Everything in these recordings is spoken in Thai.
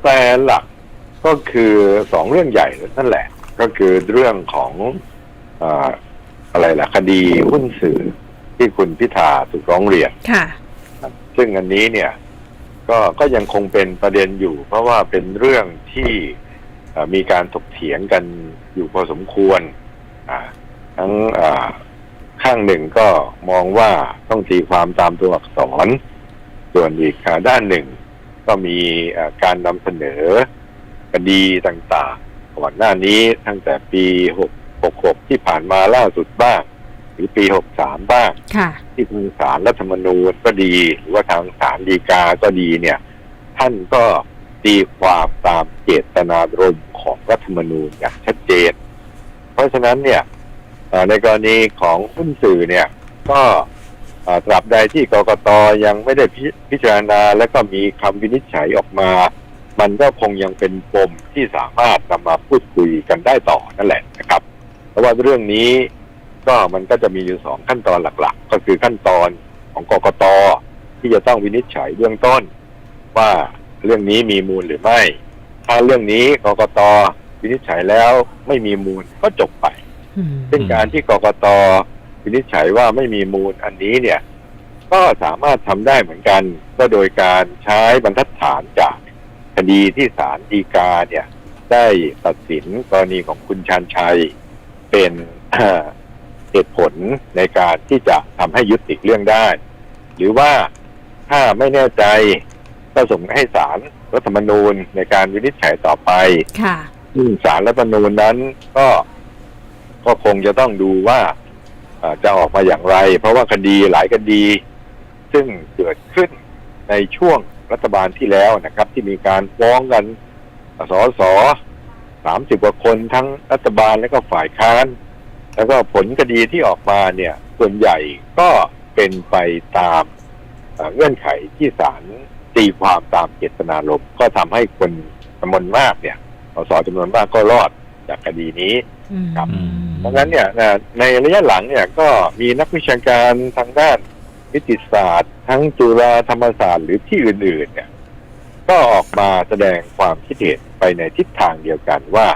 แปรหลักก็คือสองเรื่องใหญ่นั่นแหละ ก็คือเรื่องของเอ่ออะไรล่ะ คดีหุ้นสื่อที่คุณพิธาถูกร้องเรียนค่ะ ซึ่งอันนี้เนี่ย ก็ก็ยังคงเป็นประเด็นอยู่ เพราะว่าเป็นเรื่องที่เอ่อมีการถกเถียงกันอยู่พอสมควรอ่าทั้งอ่าข้างหนึ่งก็มองว่าต้องตีความตามตัวอักษร ส่วนอีกอ่าด้านหนึ่ง ก็มีอ่าการนำเสนอคดีต่างๆก่อนหน้านี้ตั้งแต่ปี 6 66ที่ผ่านมาล่าสุดบ้าง หรือปี 63 บ้างค่ะที่ทางศาลรัฐธรรมนูญก็ดี หรือว่าทางศาลฎีกาก็ดีเนี่ย ท่านก็ตีความตามเจตนารมณ์ของรัฐธรรมนูญอย่างชัดเจน เพราะฉะนั้นเนี่ยเอ่อในกรณีของหุ้นสื่อเนี่ย ก็เอ่อ ตราบใดที่กกตยังไม่ได้พิพิจารณา และก็มีคำวินิจฉัยออกมา มันก็คงยังเป็นปมที่สามารถนำมาพูดคุยกันได้ต่อนั่นแหละนะครับ เพราะว่าเรื่องนี้ก็มันก็จะมีอยู่สองขั้นตอนหลัก ๆ ก็คือขั้นตอนของกกตที่จะต้องวินิจฉัยเบื้องต้น ว่าเรื่องนี้มีมูลหรือไม่ ถ้าเรื่องนี้กกตวินิจฉัยแล้วไม่มีมูลก็จบไปอืมซึ่งการที่กกต วินิจฉัยว่าไม่มีมูลอันนี้เนี่ย ก็สามารถทำได้เหมือนกัน ก็โดยการใช้บรรทัดฐานจากคดีที่ศาลฎีกาเนี่ย ได้ตัดสินกรณีของคุณชาญชัยเป็นเหตุผลในการที่จะทำให้ยุติเรื่องได้ หรือว่าถ้าไม่แน่ใจก็ส่งให้ศาลรัฐธรรมนูญในการวินิจฉัยต่อไปค่ะซึ่งสารรัฐธรรมนูญนั้นก็ก็คงจะต้องดูว่าเอ่อ จะออกมาอย่างไร เพราะว่าคดีหลายคดี ซึ่งเกิดขึ้นในช่วงรัฐบาลที่แล้วนะครับ ที่มีการฟ้องกันสสสามสิบกว่าคนทั้งรัฐบาลและก็ฝ่ายค้าน แล้วก็ผลคดีที่ออกมาเนี่ย ส่วนใหญ่ก็เป็นไปตามเงื่อนไขที่ศาลตีความตามเจตนารมณ์ก็ทำให้คนจำนวนมากเนี่ยสสจำนวนมากก็รอดจากคดีนี้ครับ อืมดังนั้นเนี่ยในระยะหลังเนี่ยก็มีนักวิชาการทางด้านนิติศาสตร์ ทั้งจุฬาธรรมศาสตร์หรือที่อื่น ๆ เนี่ย ก็ออกมาแสดงความคิดเห็นไปในทิศทางเดียวกันว่า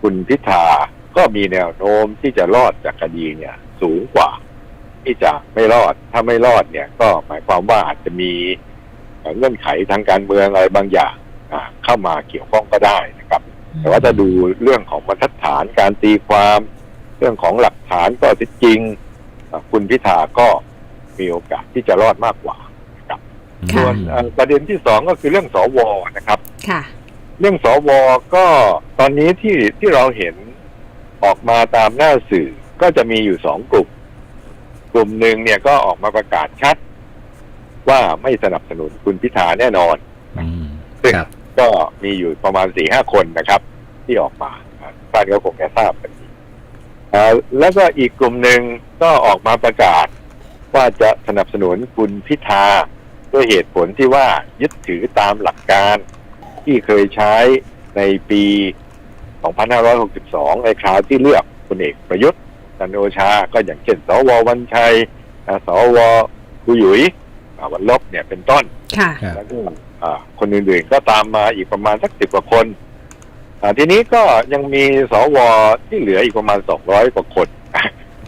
คุณพิธาก็มีแนวโน้มที่จะรอดจากคดีเนี่ย สูงกว่า ที่จะไม่รอดถ้าไม่รอดเนี่ย ก็หมายความว่าอาจจะมีเงื่อนไขทางการเมืองอะไรบางอย่างเข้ามาเกี่ยวข้องก็ได้นะครับ แต่ว่าถ้าดูเรื่องของบรรทัดฐานการตีความ เรื่องของหลักฐานก็เท็จจริงอะคุณพิธาก็มีโอกาสที่จะรอดมากกว่าค่ะส่วนเอ่อประเด็นที่สองก็คือเรื่องสวนะครับค่ะเรื่องสวก็ตอนนี้ที่ที่เราเห็นออกมาตามหน้าสื่อก็จะมีอยู่สองกลุ่ม กลุ่มหนึ่งเนี่ยก็ออกมาประกาศชัด ว่าไม่สนับสนุนคุณพิธาแน่นอนอืมซึ่งครับก็มีอยู่ประมาณสี่ห้าคนนะครับ ที่ออกมาอ่าท่านก็คงจะทราบกันดีอ่า แล้วก็อีกกลุ่มหนึ่งก็ออกมาประกาศ ว่าจะสนับสนุนคุณพิธาด้วยเหตุผลที่ว่ายึดถือตามหลักการ ที่เคยใช้ในปี 2562 ในคราวที่เลือกพลเอกประยุทธ์จันทร์โอชา ก็อย่างเช่นสววันชัยอ่าสวคุยหยุยอ่าวันลบเนี่ยเป็นต้นค่ะครับแล้วก็อ่าคนอื่นๆก็ตามมาอีกประมาณสักสิบกว่าคนอ่า ทีนี้ก็ยังมีสวที่เหลืออีกประมาณสองร้อยกว่าคน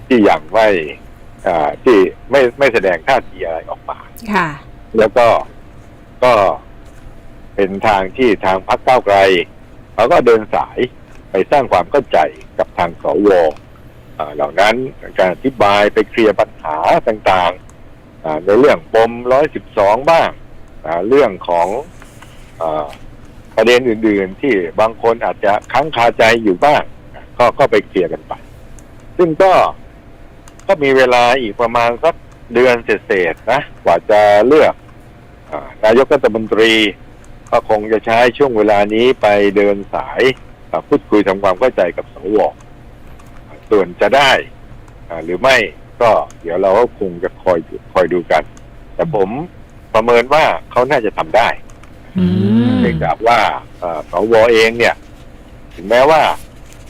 ที่ยังไม่อ่าที่ไม่ไม่แสดงท่าทีอะไรออกมาค่ะ แล้วก็ก็เป็นทางที่ทางพรรคก้าวไกลเขาก็เดินสายไปสร้างความเข้าใจกับทางสวอ่าเหล่านั้นการอธิบายไปเคลียร์ปัญหาต่างๆอ่าในเรื่องปมร้อยสิบสองบ้างอ่าเรื่องของอา ประเด็นอื่น ๆ ที่บางคนอาจจะค้างคาใจอยู่บ้าง ก็ก็ไปเคลียร์กันไป ซึ่งก็ก็มีเวลาอีกประมาณสักเดือนเศษๆนะกว่าจะเลือกนายกรัฐมนตรี ก็คงจะใช้ช่วงเวลานี้ไปเดินสายพูดคุยทำความเข้าใจกับสวส่วนจะได้หรือไม่ก็เดี๋ยวเราก็คงจะคอยคอยดูกัน แต่ผมประเมินว่าเขาน่าจะทำได้ อืม เนื่องจากว่าเอ่อสวเองเนี่ย ถึงแม้ว่า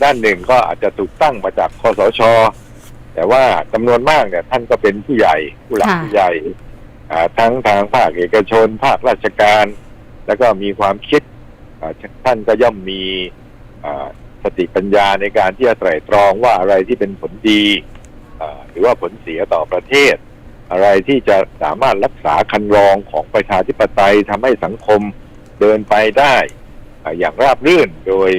ด้านหนึ่งก็อาจจะถูกตั้งมาจากคอสช แต่ว่าจำนวนมากเนี่ย ท่านก็เป็นผู้ใหญ่ผู้หลักค่ะผู้ใหญ่อ่าทั้งทางภาคเอกชน ภาคราชการ แล้วก็มีความคิดอ่าท่านก็ย่อมมีอ่าสติปัญญาในการที่จะไตร่ตรองว่าอะไรที่เป็นผลดีอ่าหรือว่าผลเสียต่อประเทศ อะไรที่จะสามารถรักษาคันรองของประชาธิปไตยทำให้สังคม เดินไปได้อย่างราบรื่นโดย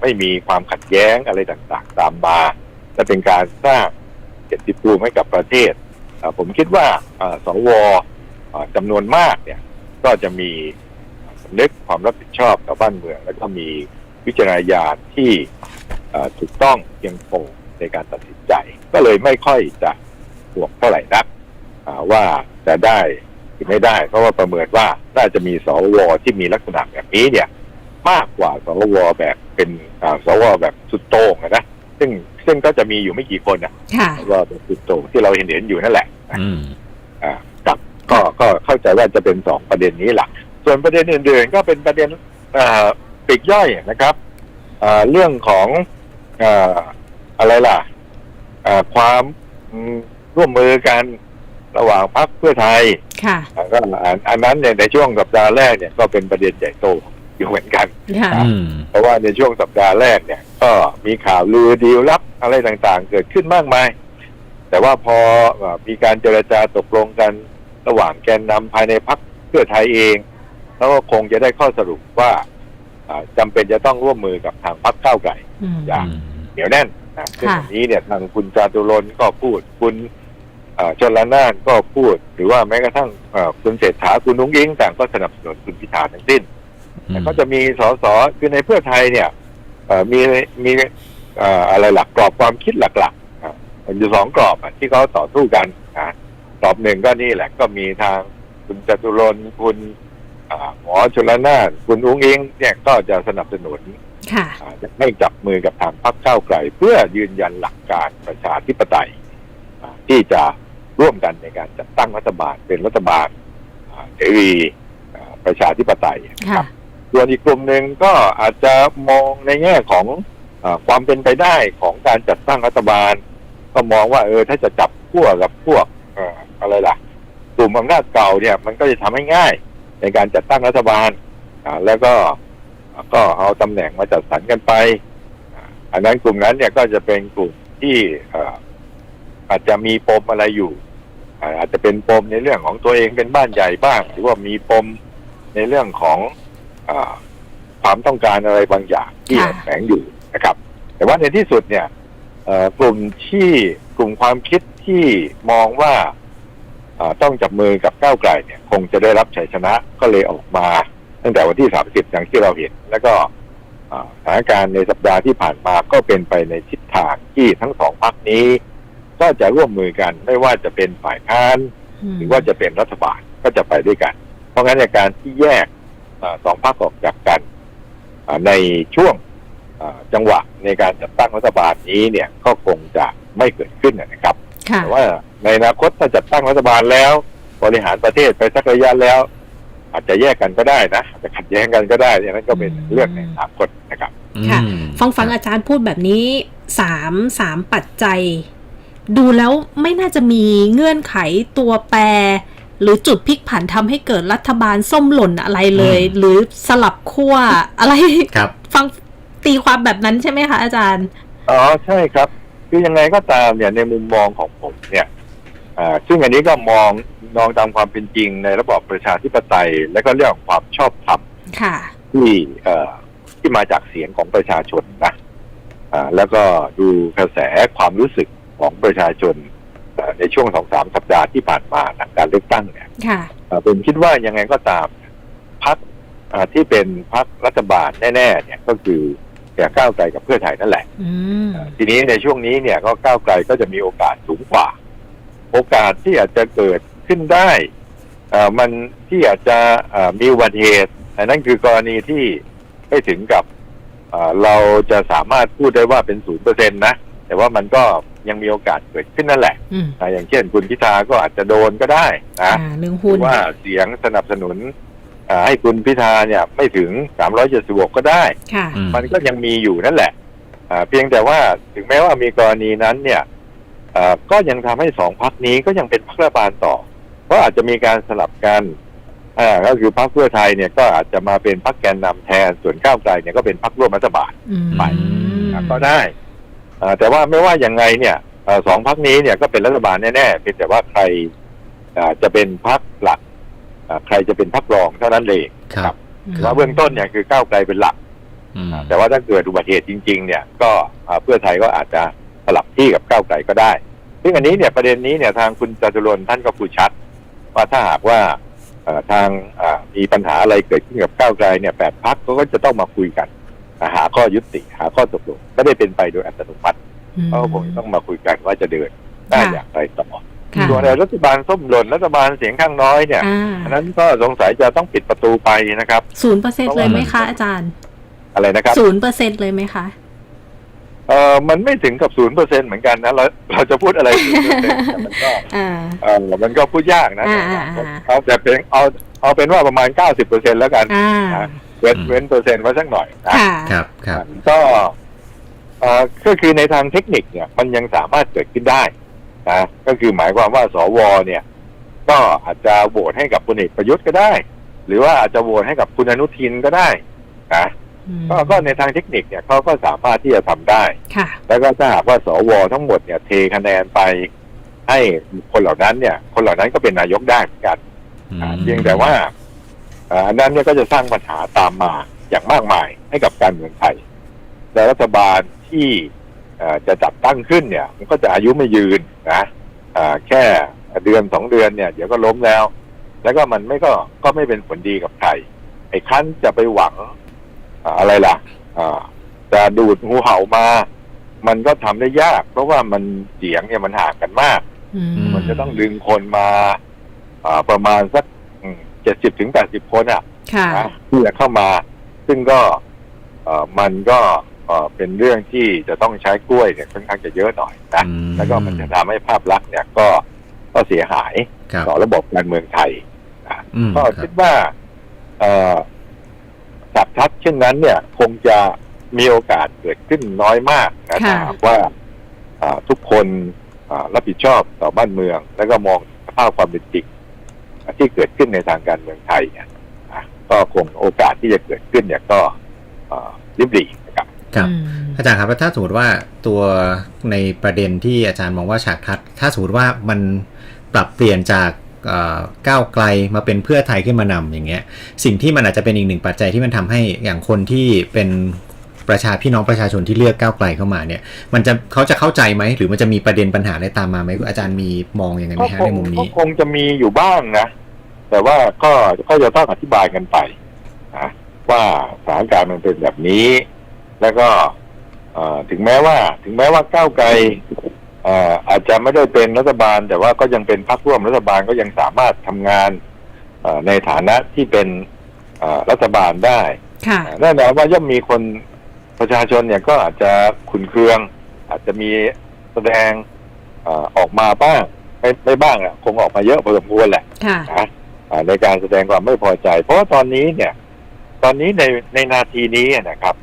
ไม่มีความขัดแย้งอะไรต่างๆ ตามมาจะเป็นการสร้างเกียรติภูมิให้กับประเทศ ผมคิดว่าอ่าสวอ่าจำนวนมากเนี่ยก็จะมีสำนึกความรับผิดชอบต่อบ้านเมือง แล้วก็มีวิจารณญาณที่ถูกต้องเพียงพอในการตัดสินใจ ก็เลยไม่ค่อยจะห่วงเท่าไหร่นักว่าจะได้ ไม่ได้ เพราะว่าประเมินว่าน่าจะมีสวที่มีลักษณะแบบนี้เนี่ย มากกว่าสวแบบเป็นอ่าสวแบบสุดโต่งอะนะซึ่งซึ่งก็จะมีอยู่ไม่กี่คนนะค่ะสวแบบสุดโต่งที่เราเห็นเห็นๆอยู่นั่นแหละนะอืมอ่าครับก็ก็เข้าใจว่าจะเป็นสองประเด็นนี้หลักส่วนประเด็นอื่นๆก็เป็นประเด็นอ่าปลีกย่อยนะครับอ่าเรื่องของอ่าอะไรล่ะอ่าความอืมร่วมมือกัน ระหว่างพรรคเพื่อไทยค่ะอ่าก็อันอันนั้นเนี่ยในช่วงสัปดาห์แรกเนี่ยก็เป็นประเด็นใหญ่โตอยู่เหมือนกันค่ะอืมเพราะว่าในช่วงสัปดาห์แรกเนี่ย ก็มีข่าวลือดีลลับอะไรต่างๆ เกิดขึ้นมากมาย แต่ว่าพอเอ่อมีการเจรจาตกลงกันระหว่างแกนนำภายในพรรคเพื่อไทยเอง แล้วก็คงจะได้ข้อสรุปว่าอ่าจำเป็นจะต้องร่วมมือกับทางพรรคก้าวไกลอืมอย่างเหนียวแน่นนะซึ่งค่ะวันนี้เนี่ยทางคุณจาตุรนต์ก็พูดคุณ เอ่อชนละนานก็พูดหรือว่าแม้กระทั่งเอ่อคุณเศรษฐาคุณนุ้งยิงต่างก็สนับสนุนคุณพิธาทั้งสิ้นแต่ก็จะมีสสคือในเพื่อไทยเนี่ยเอ่อมีมีเอ่ออะไรหลักกรอบความคิดหลักๆอะมันอยู่สองกรอบอะที่เขาต่อสู้กันอะกรอบหนึ่งก็นี่แหละ ก็มีทางคุณจตุรนต์คุณอ่าหมอชลนานคุณอุ้งอิงเนี่ยก็จะสนับสนุนค่ะอ่าให้จับมือกับทางพรรคก้าวไกล เพื่อยืนยันหลักการประชาธิปไตยอ่าที่จะ ร่วมกันในการจัดตั้งรัฐบาลเป็นรัฐบาลอ่าเสรีอ่าประชาธิปไตยนะคค่ะรับส่วนอีกกลุ่มหนึ่งก็อาจจะมองในแง่ของอาความเป็นไปได้ของการจัดตั้งรัฐบาล ก็มองว่าเออถ้าจะจับขั้วกับพวกเอ่ออะไรล่ะกลุ่มอำนาจเก่าเนี่ยมันก็จะทำให้ง่ายในการจัดตั้งรัฐบาลอ่าแล้วก็ก็เอาตำแหน่งมาจัดสรรกันไปอ่าอันนั้นกลุ่มนั้นเนี่ยก็จะเป็นกลุ่มที่เอ่ออาจจะมีปมอะไรอยู่อ่าอาจจะเป็นปมในเรื่องของตัวเองเป็นบ้านใหญ่บ้าง หรือว่ามีปมในเรื่องของอ่าความต้องการอะไรบางอย่างที่ค่ะแฝงอยู่นะครับ แต่ว่าในที่สุดเนี่ยเอ่อกลุ่มที่กลุ่มความคิดที่มองว่าอ่าต้องจับมือกับก้าวไกลเนี่ย คงจะได้รับชัยชนะก็เลยออกมา ตั้งแต่วันที่ 30 อย่างที่เราเห็น แล้วก็อ่าสถานการณ์ในสัปดาห์ที่ผ่านมาก็เป็นไปในทิศทางที่ทั้งสองพรรคนี้ ก็จะร่วมมือกัน ไม่ว่าจะเป็นฝ่ายค้านหรือว่าจะเป็นรัฐบาลก็จะไปด้วยกัน เพราะงั้นในการที่แยกอาสองพรรคออกจากกันอ่าในช่วงอ่าจังหวะในการจัดตั้งรัฐบาลนี้เนี่ยก็คงจะไม่เกิดขึ้นนะครับค่ะแต่ว่าในอนาคตถ้าจัดตั้งรัฐบาลแล้ว บริหารประเทศไปสักระยะแล้ว อาจจะแยกกันก็ได้นะอาจจะขัดแย้งกันก็ได้เนี่ยนั่นก็เป็นเรื่องในอนาคตนะครับค่ะอืมฟังฟังอาจารย์พูดแบบนี้สามสามปัจจัย ดูแล้วไม่น่าจะมีเงื่อนไขตัวแปร หรือจุดพลิกผันทำให้เกิดรัฐบาลส้มหล่นอะไรเลย หรือสลับขั้วอะไรครับ ฟังตีความแบบนั้นใช่ไหมคะอาจารย์ อ๋อใช่ครับ คือยังไงก็ตามเนี่ยในมุมมองของผมเนี่ยอ่าซึ่งอันนี้ก็มองมองตามความเป็นจริงในระบอบประชาธิปไตย และก็เรื่องของความชอบธรรมค่ะที่เอ่อที่มาจากเสียงของประชาชนนะอ่าแล้วก็ดูกระแสความรู้สึก ของประชาชนเอ่อในช่วงสองสามสัปดาห์ที่ผ่านมาหลังการเลือกตั้งเนี่ยค่ะเอ่อผมคิดว่ายังไงก็ตามพักที่เป็นพักรัฐบาลแน่ๆเนี่ยก็คืออย่างก้าวไกลกับเพื่อไทยนั่นแหละอืมทีนี้ในช่วงนี้เนี่ยก็ก้าวไกลก็จะมีโอกาสสูงกว่า โอกาสที่อาจจะเกิดขึ้นได้เอ่อมันที่อาจจะเอ่อมีอุบัติเหตุอันนั้นคือกรณีที่ไม่ถึงกับเอ่อเราจะสามารถพูดได้ว่าเป็นศูนย์เปอร์เซ็นต์นะ แต่ว่ามันก็ ยังมีโอกาสเกิดขึ้นนั่นแหละอืมอ่าอย่างเช่นคุณพิธาก็อาจจะโดนก็ได้นะอ่าเรื่องหรืหุ้นอว่าเสียงสนับสนุนอ่าให้คุณพิธาเนี่ยไม่ถึง376ก็ได้ค่ะอืมมันก็ยังมีอยู่นั่นแหละอ่าเพียงแต่ว่าถึงแม้ว่ามีกรณีนั้นเนี่ยอ่าก็ยังทำให้สองพักนี้ก็ยังเป็นพรรครัฐบาลต่อเพราะอาจจะมีการสลับกันอ่าก็คือพรรคเพื่อไทยเนี่ยก็อาจจะมาเป็นพรรคแกนนำแทนส่วนก้าวไกลเนี่ยก็เป็นพรรคร่วมรัฐบาลอืมไปอะก็ได้อ่า แต่ว่าไม่ว่าอย่างไงเนี่ยเอ่อสองพรรคนี้เนี่ยก็เป็นรัฐบาลแน่ๆเพียงแต่ว่าใครอ่าจะเป็นพรรคหลักอ่าใครจะเป็นพรรครองเท่านั้นเองครับแต่ว่าเบื้องต้นเนี่ยคือก้าวไกลเป็นหลักอืมแต่ว่าถ้าเกิดอุบัติเหตุจริง ๆ เนี่ย ก็อ่าเพื่อไทยก็อาจจะสลับที่กับก้าวไกลก็ได้ ซึ่งอันนี้เนี่ยประเด็นนี้เนี่ยทางคุณจตุรนต์ท่านก็พูดชัด ว่าถ้าหากว่าเอ่อทางอ่ามีปัญหาอะไรเกิดขึ้นกับก้าวไกลเนี่ยแปดพักก็จะต้องมาคุยกันอ่า หาข้อยุติหาข้อตกลงไม่ได้เป็นไปโดยอัตโนมัติอืมเขาก็คงต้องมาคุยกันว่าจะเดินได้ค่ะอย่างไรต่อค่ะส่วนในรัฐบาลส้มหล่นรัฐบาลเสียงข้างน้อยเนี่ยอ่าอันนั้นก็สงสัยจะต้องปิดประตูไปนะครับศูนย์เปอร์เซ็นต์เลยไหมคะอาจารย์ อะไรนะครับศูนย์เปอร์เซ็นต์เลยไหมคะเออมันไม่ถึงกับศูนย์เปอร์เซ็นเหมือนกันนะเราเราจะพูดอะไรศูนย์เปอร์เซ็นต์มันก็อ่าเออมันก็พูดยากนะอ่าอ่าอ่าเอาแต่เป็นเอาเอาเป็นว่าประมาณเก้าสิบเปอร์เซ็นแล้วกันอ่า เว้นเว้นเปอร์เซ็นต์ไว้สักหน่อยนะค่ะครับครับก็เอ่อก็คือในทางเทคนิคเนี่ย มันยังสามารถเกิดขึ้นได้นะก็คือหมายความว่าสวเนี่ย ก็อาจจะโหวตให้กับพลเอกประยุทธ์ก็ได้ หรือว่าอาจจะโหวตให้กับคุณอนุทินก็ได้นะก็ก็ในทางเทคนิคเนี่ยเขาก็สามารถที่จะทำได้ค่ะแล้วก็ถ้าหากว่าสวทั้งหมดเนี่ย เทคะแนนไป ให้คนเหล่านั้นเนี่ย คนเหล่านั้นก็เป็นนายกได้เหมือนกันอืมอ่าเพียงแต่ว่า อ่าอันนั้นเนี่ยก็จะสร้างปัญหาตามมาอย่างมากมายให้กับการเมืองไทยและรัฐบาลที่เอ่อจะจัดตั้งขึ้นเนี่ย มันก็จะอายุไม่ยืนนะอ่าแค่เดือนสองเดือนเนี่ยเดี๋ยวก็ล้มแล้ว แล้วก็มันไม่ก็ก็ไม่เป็นผลดีกับใครไอ้ขั้นจะไปหวังอ่าอะไรล่ะอ่าจะดูดงูเห่ามา มันก็ทำได้ยาก เพราะว่ามันเสียงเนี่ยมันห่างกันมากอืมมันจะต้องดึงคนมาอ่าประมาณสัก เจ็ดสิบถึงแปดสิบคนอะค่ะ นะที่จะเข้ามา ซึ่งก็เอ่อมันก็เอ่อเป็นเรื่องที่จะต้องใช้กล้วยเนี่ยค่อนข้างจะเยอะหน่อยนะอืม แล้วก็มันจะทำให้ภาพลักษณ์เนี่ยก็ก็เสียหายครับต่อระบบการเมืองไทยนะอืมก็ครัคิบดว่าเอ่อสับทัดเช่นนั้นเนี่ย คงจะมีโอกาสเกิดขึ้นน้อยมากนะค่ะ ถ้าหากว่าอ่าทุกคนอ่ารับผิดชอบต่อบ้านเมือง แล้วก็มองสภาพความเป็นจริง ที่เกิดขึ้นในทางการเมืองไทยเนี่ยอะก็คงโอกาสที่จะเกิดขึ้นเนี่ยก็อ่าริบหรี่นะครับครับอืมอาจารย์ครับแล้วถ้าสมมติว่าตัวในประเด็นที่อาจารย์มองว่าฉากทัดถ้าสมมติว่ามันปรับเปลี่ยนจากเอ่อก้าวไกลมาเป็นเพื่อไทยขึ้นมานำอย่างเงี้ย สิ่งที่มันอาจจะเป็นอีกหนึ่งปัจจัยที่มันทำให้อย่างคนที่เป็น ประชาพี่น้องประชาชนที่เลือกก้าวไกลเข้ามาเนี่ย มันจะเขาจะเข้าใจไหม หรือมันจะมีประเด็นปัญหาอะไรตามมาไหมอาจารย์มีมองยังไงไหมก็ฮะคในงมุมก็นี้คงจะมีอยู่บ้างนะ แต่ว่าก็ก็จะต้องอธิบายกันไปนะว่าสถานการณ์มันเป็นแบบนี้ แล้วก็เอ่อถึงแม้ว่า ถึงแม้ว่าก้าวไกลเอ่ออาจจะไม่ได้เป็นรัฐบาล แต่ว่าก็ยังเป็นพรรคร่วมรัฐบาลก็ยังสามารถทำงานเอ่อในฐานะที่เป็นเอ่อรัฐบาลได้ค่ะแน่นอนว่าย่อมมีคน ประชาชนเนี่ยก็อาจจะขุนเคือง อาจจะมีแสดงเออออกมาบ้างไม่ไม่บ้างอะคงออกมาเยอะพอสมควรแหละค่ะนะอ่าในการแสดงความไม่พอใจ เพราะว่าตอนนี้เนี่ย ตอนนี้ในในนาทีนี้นะครับ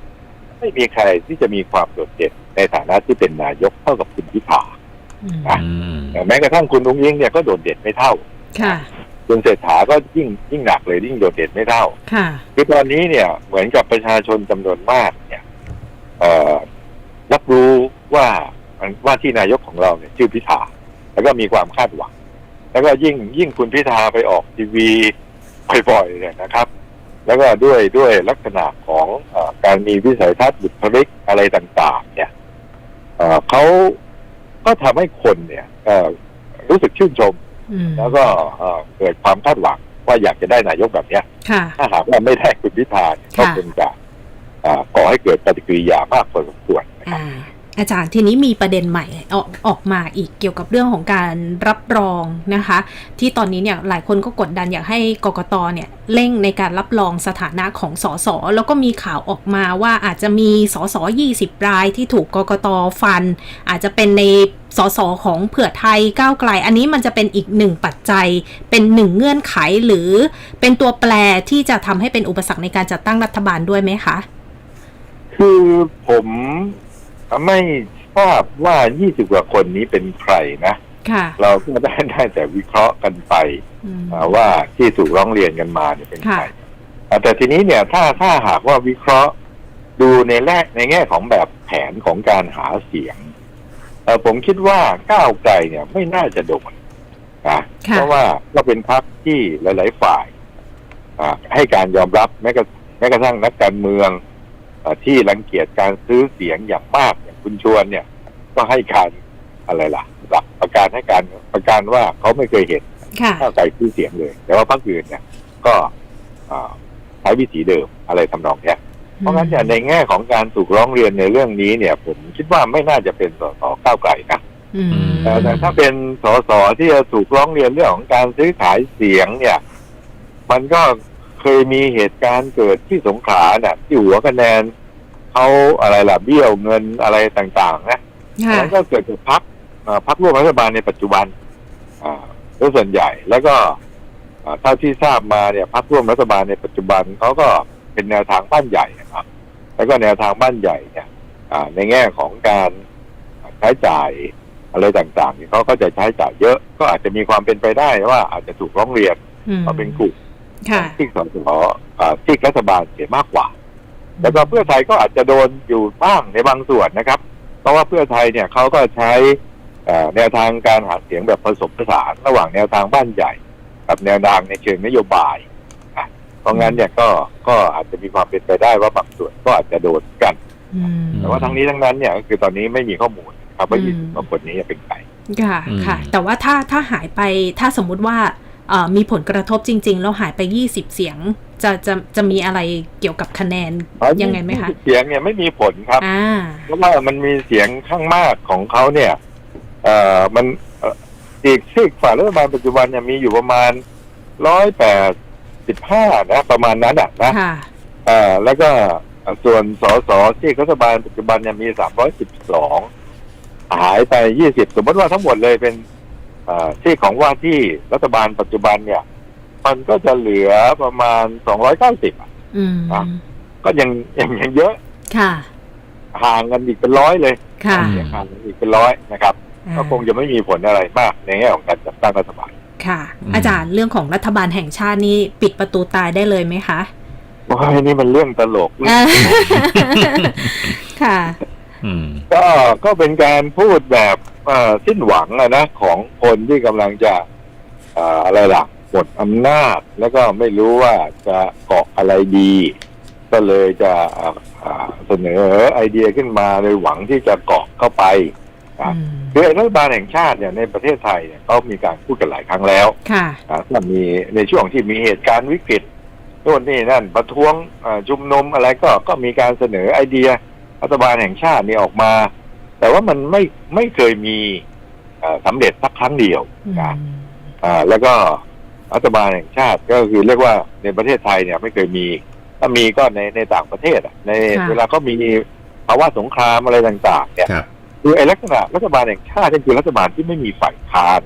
ไม่มีใครที่จะมีความโดดเด่นในฐานะที่เป็นนายกเท่ากับคุณพิธาอืมอะอืมแม้กระทั่งคุณนุ้งยิ่งเนี่ยก็โดดเด่นไม่เท่า ค่ะคุณเศรษฐาก็ยิ่งยิ่งหนักเลยยิ่งโดดเด่นไม่เท่า ค่ะคือตอนนี้เนี่ยเหมือนกับประชาชนจำนวนมากเนี่ยเอ่อ รับรู้ว่าว่าที่นายกของเราเนี่ยชื่อพิธาแล้วก็มีความคาดหวัง แล้วก็ยิ่งยิ่งคุณพิธาไปออกทีวีบ่อยๆเนี่ยนะครับ แล้วก็ด้วยด้วยลักษณะของเออการมีวิสัยทัศน์บุคลิกอะไรต่าง ๆ เนี่ยเอ่อเขาก็ทำให้คนเนี่ยเอ่อรู้สึกชื่นชมอืมแล้วก็เอ่อเกิดความคาดหวังว่าอยากจะได้นายกแบบเนี้ยค่ะถ้าหากว่าไม่ได้คุณพิธาเนี่ยก็ค่ะคงจะอ่า ก่อให้เกิดปฏิกิริยามากพอสมควรนะครับอาจารย์ทีนี้มีประเด็นใหม่ออกออกมาอีกเกี่ยวกับเรื่องของการรับรองนะคะ ที่ตอนนี้เนี่ยหลายคนก็กดดันอยากให้กกตเนี่ยเร่งในการรับรองสถานะของสสแล้วก็มีข่าวออกมาว่าอาจจะมีสส20รายที่ถูกกกตฟัน อาจจะเป็นในสสของเผื่อไทยก้าวไกล อันนี้มันจะเป็นอีกหนึ่งปัจจัย เป็นหนึ่งเงื่อนไขหรือเป็นตัวแปรที่จะทำให้เป็นอุปสรรคในการจัดตั้งรัฐบาลด้วยไหมคะ คือผมไม่ทราบว่า 20 กว่าคนนี้เป็นใครนะ ค่ะ เราก็ได้ได้แต่วิเคราะห์กันไปอืมอ่าว่าที่ถูกร้องเรียนกันมาเนี่ยเป็นใครค่ะ อ่าแต่ทีนี้เนี่ยถ้าถ้าหากว่าวิเคราะห์ดูในแรกในแง่ของแบบแผนของการหาเสียงเออผมคิดว่าก้าวไกลเนี่ยไม่น่าจะโดนนะค่ะ เพราะว่าก็เป็นพรรคที่หลาย ๆ ฝ่ายอ่าให้การยอมรับแม้กระแม้กระทั่งนักการเมืองอา ที่รังเกียจการซื้อเสียงอย่างมากอย่างคุณชวนเนี่ย ก็ให้การอะไรล่ะหลักประการให้การประการว่าเขาไม่เคยเห็นค่ะก้าวไกลซื้อเสียงเลย แต่ว่าพรรคอื่นเนี่ย ก็อ่าใช้วิธีเดิมอะไรทำนองเนี้ยเพราะงั้นเนี่ยในแง่ของการถูกร้องเรียนในเรื่องนี้เนี่ย ผมคิดว่าไม่น่าจะเป็นสสก้าวไกลนะอืมแต่แต่ถ้าเป็นสสที่จะถูกร้องเรียนเรื่องของการซื้อขายเสียงเนี่ย มันก็ เคยมีเหตุการณ์เกิดที่สงขลาเนี่ยที่หัวคะแนนเขาอะไรล่ะเบี้ยวเงินอะไรต่างๆนะค่ะนั้นก็เกิดจากพักพักร่วมรัฐบาลในปัจจุบันอ่าโดยส่วนใหญ่แล้วก็อ่าเท่าที่ทราบมาเนี่ยพักร่วมรัฐบาลในปัจจุบันเขาก็เป็นแนวทางบ้านใหญ่นะครับ แล้วก็แนวทางบ้านใหญ่เนี่ยอ่าในแง่ของการใช้จ่ายอะไรต่างๆเนี่ยเขาก็จะใช้จ่ายเยอะก็อาจจะมีความเป็นไปได้ว่าอาจจะถูกร้องเรียนอืมว่าเป็นกลุ่ม ค่ะที่สสอ่าที่รัฐบาลเสียมากกว่า แล้วก็เพื่อไทยก็อาจจะโดนอยู่บ้างในบางส่วนนะครับ เพราะว่าเพื่อไทยเนี่ยเขาก็ใช้เอ่อแนวทางการหาเสียงแบบผสมผสานระหว่างแนวทางบ้านใหญ่ กับแนวทางในเชิงนโยบายอะเพราะงั้นเนี่ยก็ก็อาจจะมีความเป็นไปได้ว่าบางส่วนก็อาจจะโดนกันอืมแต่ว่าทั้งนี้ทั้งนั้นเนี่ยก็คือตอนนี้ไม่มีข้อมูลครับว่าอืมยี่สิบกว่าคนนี้จะเป็นใครค่ะอืมค่ะ แต่ว่าถ้าถ้าหายไปถ้าสมมุติว่าเอ่อ มีผลกระทบจริง ๆ แล้วหายไป 20 เสียง จะจะจะมีอะไรเกี่ยวกับคะแนนยังไงไหมคะเสียงเนี่ยไม่มีผลครับอ่าเพราะว่ามันมีเสียงข้างมากของเขาเนี่ยเอ่อมันเอ่ออีกซีกฝ่ายรัฐบาลปัจจุบันเนี่ยมีอยู่ประมาณร้อยแปดสิบห้านะประมาณนั้นอะนะค่ะเอ่อแล้วก็ส่วนสสซีกรัฐบาลปัจจุบันเนี่ยมีสามร้อยสิบสองหายไปยี่สิบสมมติว่าทั้งหมดเลยเป็นเอ่อ ซีกของว่าที่รัฐบาลปัจจุบันเนี่ย มันก็จะเหลือประมาณสองร้อยเก้าสิบอืมอะก็ยังยังยังเยอะ ค่ะ ห่างกันอีกเป็นร้อยเลย ค่ะอืมเสียงห่างกันอีกเป็นร้อยนะครับอ่าก็คงจะไม่มีผลอะไรมากในแง่ของการจัดตั้งรัฐบาล ค่ะอืมอาจารย์เรื่องของรัฐบาลแห่งชาตินี่ปิดประตูตายได้เลยไหมคะโอ้ยนี่มันเรื่องตลกอ่าค่ะอืมก็ก็เป็นการพูดแบบเอ่อ สิ้นหวังอะนะของคนที่กำลังจะเอ่ออะไรล่ะหมดอำนาจ แล้วก็ไม่รู้ว่าจะเกาะอะไรดี ก็เลยจะเอ่อเอ่อเสนอไอเดียขึ้นมาโดยหวังที่จะเกาะเข้าไปครับอืมคือไอ้รัฐบาลแห่งชาติเนี่ยในประเทศไทยเนี่ยเขามีการพูดกันหลายครั้งแล้วค่ะอ่าถ้ามีในช่วงที่มีเหตุการณ์วิกฤตโน่นนี่นั่นประท้วงอ่าชุมนุมอะไรก็ก็มีการเสนอไอเดียรัฐบาลแห่งชาตินี่ออกมา แต่ว่ามันไม่ไม่เคยมีอ่าสำเร็จสักครั้งเดียวอืมนะอ่า แล้วก็รัฐบาลแห่งชาติก็คือเรียกว่าในประเทศไทยเนี่ยไม่เคยมี ถ้ามีก็ในในต่างประเทศอะในค่ะเวลาก็มีภาวะสงครามอะไรต่าง ๆ เนี่ยครับคือไอ้ลักษณะรัฐบาลแห่งชาตินี่คือรัฐบาลที่ไม่มีฝ่ายค้าน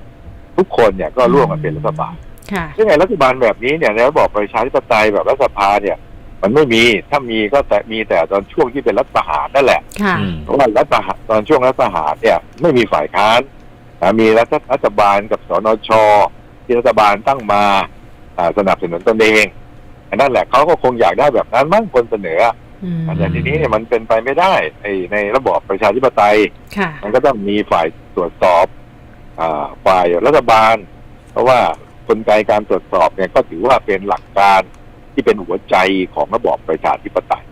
ทุกคนเนี่ยก็ร่วมกันเป็นรัฐบาลค่ะซึ่งไอ้รัฐบาลแบบนี้เนี่ยในระบอบประชาธิปไตยแบบรัฐสภาเนี่ย มันไม่มีถ้ามีก็แต่มีแต่ตอนช่วงที่เป็นรัฐประหารนั่นแหละค่ะอืมเพราะว่ารัฐประหารตอนช่วงรัฐประหารเนี่ยไม่มีฝ่ายค้านอ่ามีรัฐรัฐบาลกับสนชที่รัฐบาลตั้งมาอ่าสนับสนุนตนเองอันนั่นแหละเขาก็คงอยากได้แบบนั้นมั่งคนเสนออืมแต่ทีนี้เนี่ยมันเป็นไปไม่ได้ไอ้ในระบอบประชาธิปไตย ค่ะ มันก็ต้องมีฝ่ายตรวจสอบอาฝ่ายรัฐบาล เพราะว่ากลไกการตรวจสอบเนี่ยก็ถือว่าเป็นหลักการ ที่เป็นหัวใจของระบอบประชาธิปไตย